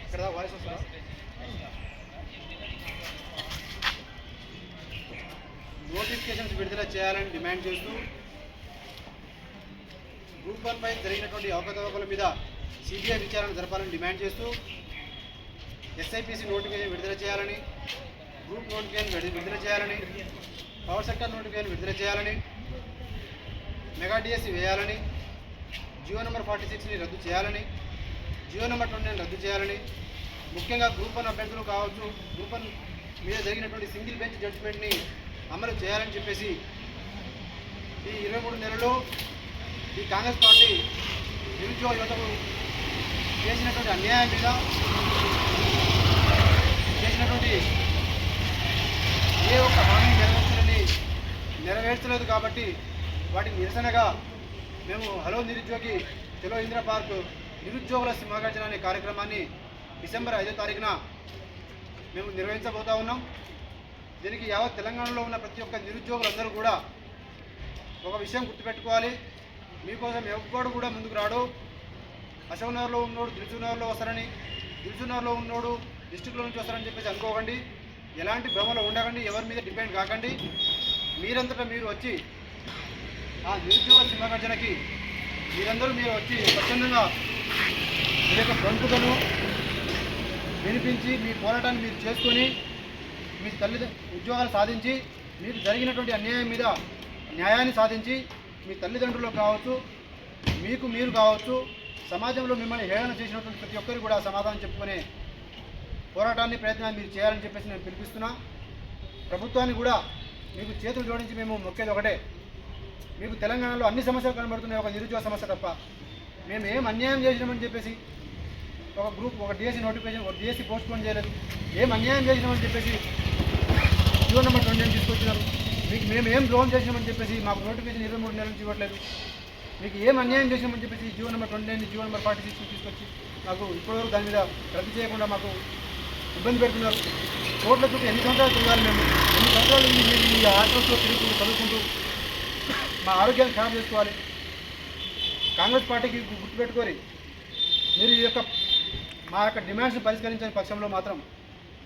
ఇక్కడ వాయిస్ వస్తుందా నోటిఫికేషన్స్ విడుదల చేయాలని డిమాండ్ చేస్తూ గ్రూప్ వన్ పై జరిగినటువంటి అవకతవకల మీద సిబిఐ విచారణ జరపాలని డిమాండ్ చేస్తూ ఎస్ఐపిసి నోటిఫికేషన్ విడుదల చేయాలని గ్రూప్ నోటిఫికేషన్ విడుదల చేయాలని పవర్ సెక్టర్ నోటిఫికేషన్ విడుదల చేయాలని మెగా డిఎస్సి వేయాలని జియో నెంబర్ ఫార్టీ సిక్స్ని రద్దు చేయాలని జియో నెంబర్ ట్వంటీని రద్దు చేయాలని ముఖ్యంగా గ్రూప్ వన్ అభ్యర్థులు కావచ్చు గ్రూప్ వన్ మీద జరిగినటువంటి సింగిల్ బెంచ్ జడ్జిమెంట్ని అమలు చేయాలని చెప్పేసి ఈ ఇరవై మూడు నెలలు ఈ కాంగ్రెస్ పార్టీ నిరుద్యోగ యువతకు చేసినటువంటి అన్యాయం మీద చేసినటువంటి ఏ ఒక్క హామీ నెరవేర్చలేని నెరవేర్చలేదు కాబట్టి వాటికి నిరసనగా మేము హలో నిరుద్యోగి చలో ఇందిరా పార్క్ నిరుద్యోగుల సింహగర్జన అనే కార్యక్రమాన్ని డిసెంబర్ ఐదో తారీఖున మేము నిర్వహించబోతా ఉన్నాం. దీనికి యావత్ తెలంగాణలో ఉన్న ప్రతి ఒక్క నిరుద్యోగులందరూ కూడా ఒక విషయం గుర్తుపెట్టుకోవాలి. మీకోసం ఎవ్వడు కూడా ముందుకు రాడు. అశోక్నగర్లో ఉన్నోడు దిల్సునగర్లో వస్తారని దిల్సునగర్లో ఉన్నోడు డిస్టిక్లో నుంచి వస్తారని చెప్పేసి అనుకోకండి. ఎలాంటి భ్రమలో ఉండకండి. ఎవరి మీద డిపెండ్ కాకండి. మీరంతటా మీరు వచ్చి ఆ నిరుద్యోగ సింహగర్జనకి మీరందరూ మీరు వచ్చి స్వచ్ఛందంగా మీ యొక్క ప్రముఖతను వినిపించి మీ పోరాటాన్ని మీరు చేసుకొని మీ తల్లి ఉద్యోగాలు సాధించి మీకు జరిగినటువంటి అన్యాయం మీద న్యాయాన్ని సాధించి మీ తల్లిదండ్రులకు కావచ్చు మీకు మీరు కావచ్చు సమాజంలో మిమ్మల్ని హేళన చేసినటువంటి ప్రతి ఒక్కరికి కూడా సమాధానం చెప్పుకునే పోరాటాన్ని ప్రయత్నాన్ని మీరు చేయాలని చెప్పేసి నేను పిలిపిస్తున్నా. ప్రభుత్వాన్ని కూడా మీకు చేతులు జోడించి మేము మొక్కేది ఒకటే. మీకు తెలంగాణలో అన్ని సమస్యలు కనబడుతున్నాయి ఒక నిరుద్యోగ సమస్య తప్ప. మేము ఏం అన్యాయం చేసినామని చెప్పేసి ఒక గ్రూప్ ఒక డిఎస్సి నోటిఫికేషన్ ఒక డిఎస్సి పోస్ట్ పోన్ చేయలేదు. ఏం అన్యాయం చేసినామని చెప్పేసి జీవో నెంబర్ ట్వంటీ తీసుకొచ్చినారు. మీకు మేము ఏం ద్రోహం చేసినామని చెప్పేసి మాకు నోటిఫికేషన్ ఇరవై మూడు నెలల నుంచి ఇవ్వట్లేదు. మీకు ఏం అన్యాయం చేసినామని చెప్పేసి GO number twenty nine GO number forty six తీసుకొచ్చి మాకు ఇప్పటివరకు దాని మీద రద్దు చేయకుండా మాకు ఇబ్బంది పెడుతున్నారు. కోట్ల చుట్టూ ఎన్ని సంవత్సరాలు తిరగాలి మేము? ఎన్ని సంవత్సరాలు ఈ- ఈ- ఈ తిరుగుతూ చదువుకుంటూ మా ఆరోగ్యాన్ని ఖరాబ్ చేసుకోవాలి. కాంగ్రెస్ పార్టీకి గు- గుర్తుపెట్టుకోరి. మీరు ఈ యొక్క మా యొక్క డిమాండ్స్ పరిష్కరించని పక్షంలో మాత్రం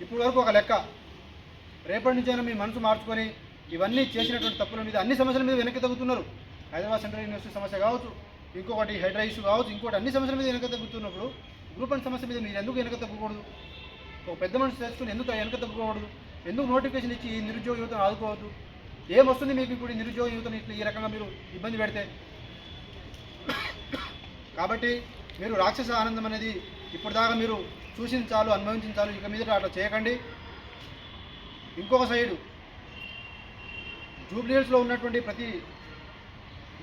ఇప్పుడు వరకు ఒక లెక్క. రేపటి నుంచైనా మీ మనసు మార్చుకొని ఇవన్నీ చేసినటువంటి తప్పుల మీద అన్ని సమస్యల మీద వెనక్కి తగ్గుతున్నారు. హైదరాబాద్ సెంట్రల్ యూనివర్సిటీ సమస్య కావచ్చు ఇంకొకటి హైడ్రా ఇష్యూ కావచ్చు ఇంకోటి అన్ని సమస్యల మీద వెనక తగ్గుతున్నప్పుడు గ్రూప్ అండ్ సమస్య మీద మీరు ఎందుకు వెనక తగ్గకూడదు? ఒక పెద్ద మనిషి తెచ్చుకొని ఎందుకు వెనక తగ్గకూడదు? ఎందుకు నోటిఫికేషన్ ఇచ్చి ఈ నిరుద్యోగ యువతను ఆదుకోవద్దు? ఏమొస్తుంది మీకు ఇప్పుడు నిరుద్యోగ యువతను ఇట్లా ఈ రకంగా మీరు ఇబ్బంది పెడితే? కాబట్టి మీరు రాక్షస ఆనందం అనేది ఇప్పటిదాకా మీరు చూసిన చాలు అనుభవించిన చాలు ఇక మీద అట్లా చేయకండి. ఇంకొక సైడు జూబ్లీహిల్స్లో ఉన్నటువంటి ప్రతి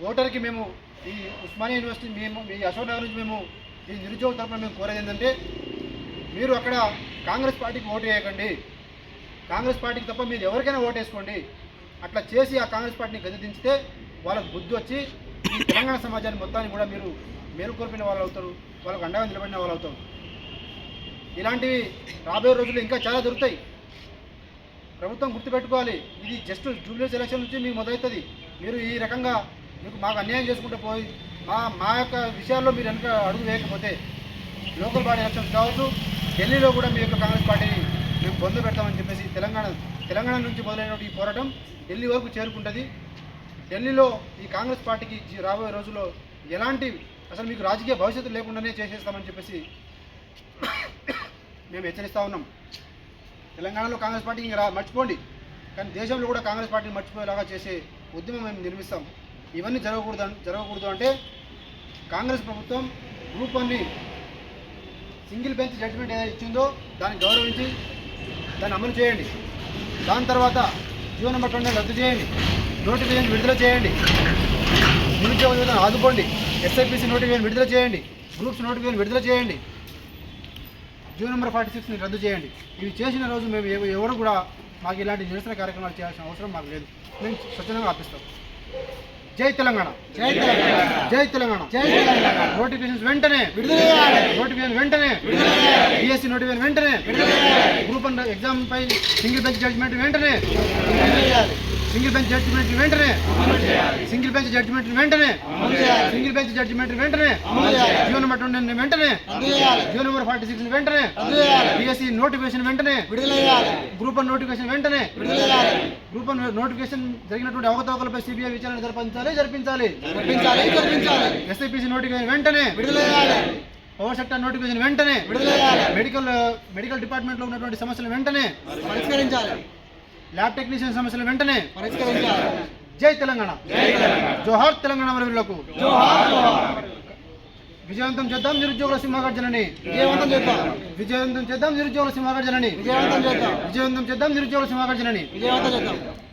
ఓటర్కి మేము ఈ ఉస్మానియా యూనివర్సిటీ మేము ఈ అశోక్ నగర్ నుంచి మేము ఈ నిరుద్యోగ తరఫున మేము కోరేది ఏంటంటే మీరు అక్కడ కాంగ్రెస్ పార్టీకి ఓటు వేయకండి. కాంగ్రెస్ పార్టీకి తప్ప మీరు ఎవరికైనా ఓటు వేసుకోండి. అట్లా చేసి ఆ కాంగ్రెస్ పార్టీని గదిదించితే వాళ్ళకు బుద్ధి వచ్చి ఈ తెలంగాణ సమాజాన్ని మొత్తాన్ని కూడా మీరు మేలుకొల్పిన వాళ్ళు అవుతారు వాళ్ళకు అండగా నిలబడిన వాళ్ళు అవుతారు. ఇలాంటివి రాబోయే రోజుల్లో ఇంకా చాలా దొరుకుతాయి. ప్రభుత్వం గుర్తుపెట్టుకోవాలి ఇది జస్ట్ జూబ్లీస్ ఎలక్షన్ నుంచి మీకు మొదలవుతుంది. మీరు ఈ రకంగా మీకు మాకు అన్యాయం చేసుకుంటూ పోయి మా మా యొక్క విషయాల్లో మీరు వెనక అడుగు వేయకపోతే లోకల్ బాడీ ఎలక్షన్స్ కావచ్చు ఢిల్లీలో కూడా మీ యొక్క కాంగ్రెస్ పార్టీని మేము బంధు పెడతామని చెప్పేసి తెలంగాణ తెలంగాణ నుంచి మొదలైనటువంటి ఈ పోరాటం ఢిల్లీ వరకు చేరుకుంటుంది. ఢిల్లీలో ఈ కాంగ్రెస్ పార్టీకి రాబోయే రోజుల్లో ఎలాంటి అసలు మీకు రాజకీయ భవిష్యత్తు లేకుండానే చేసేస్తామని చెప్పేసి మేము హెచ్చరిస్తూ ఉన్నాం. తెలంగాణలో కాంగ్రెస్ పార్టీ ఇంకా మర్చిపోండి. కానీ దేశంలో కూడా కాంగ్రెస్ పార్టీని మర్చిపోయేలాగా చేసే ఉద్యమం మేము నిర్మిస్తాం. ఇవన్నీ జరగకూడదు జరగకూడదు అంటే కాంగ్రెస్ ప్రభుత్వం గ్రూప్ వన్ని సింగిల్ బెంచ్ జడ్జిమెంట్ ఏదైతే ఇచ్చిందో దాన్ని గౌరవించి దాన్ని అమలు చేయండి. దాని తర్వాత జీవో నెంబర్ ట్వంటీ రద్దు చేయండి. నోటిఫికేషన్ విడుదల చేయండి. నిరుద్యోగ యువతను ఆదుకోండి. ఎస్ఐపిసి నోటిఫికేషన్ విడుదల చేయండి. గ్రూప్స్ నోటిఫికేషన్ విడుదల చేయండి. జూన్ నెంబర్ ఫార్టీ సిక్స్ని రద్దు చేయండి. ఇవి చేసిన రోజు మేము ఎవరు కూడా మాకు ఇలాంటి నిరసన కార్యక్రమాలు చేయాల్సిన అవసరం మాకు లేదు. మేము స్వచ్ఛందంగా ఆపిస్తాం. జై తెలంగాణ. జై తెలంగాణ. జై తెలంగాణ. జై తెలంగాణ. నోటిఫికేషన్స్ వెంటనే. విడుదల చేయాలి. నోటిఫికేషన్ వెంటనే. బిఎస్సీ నోటిఫికేషన్ వెంటనే. గ్రూప్ వన్ ఎగ్జామ్ పై సింగిల్ బెంచ్ జడ్జిమెంట్ వెంటనే సింగిల్ బెంచ్ జడ్జిమెంట్ వెంటనే సింగిల్ బెంచ్ జడ్జిమెంట్ వెంటనే సింగిల్ బెంచ్ జడ్జిమెంట్ వెంటనే జీవో నెంబర్ ట్వంటీ వెంటనే జీవో నెంబర్ ఫార్టీ సిక్స్ వెంటనే డిఎస్సి నోటిఫికేషన్ వెంటనే గ్రూప్ వన్ నోటిఫికేషన్ వెంటనే గ్రూప్ వన్ నోటిఫికేషన్ జరిగినటువంటి అవకతవకలపై సిబిఐ విచారణ జరిపించాలి జరిపించాలి. ఎస్ఐపిసి నోటిఫికేషన్ వెంటనే పవర్ సెక్టర్ నోటిఫికేషన్ వెంటనే మెడికల్ మెడికల్ డిపార్ట్మెంట్లో ఉన్నటువంటి సమస్యలు వెంటనే పరిష్కరించాలి. ల్యాబ్ టెక్నీషియన్ సమస్యలు వెంటనే పరిష్కరించాలి. జై తెలంగాణ. జోహార్ తెలంగాణ మరవీరులకు విజయవంతం చేద్దాం నిరుద్యోగుల సింహగర్జనని. విజయవంతం చేద్దాం. విజయవంతం చేద్దాం నిరుద్యోగుల సింహగర్జనని. విజయవంతం చేద్దాం. విజయవంతం చేద్దాం నిరుద్యోగుల సింహగర్జనని. విజయవంతం చేద్దాం.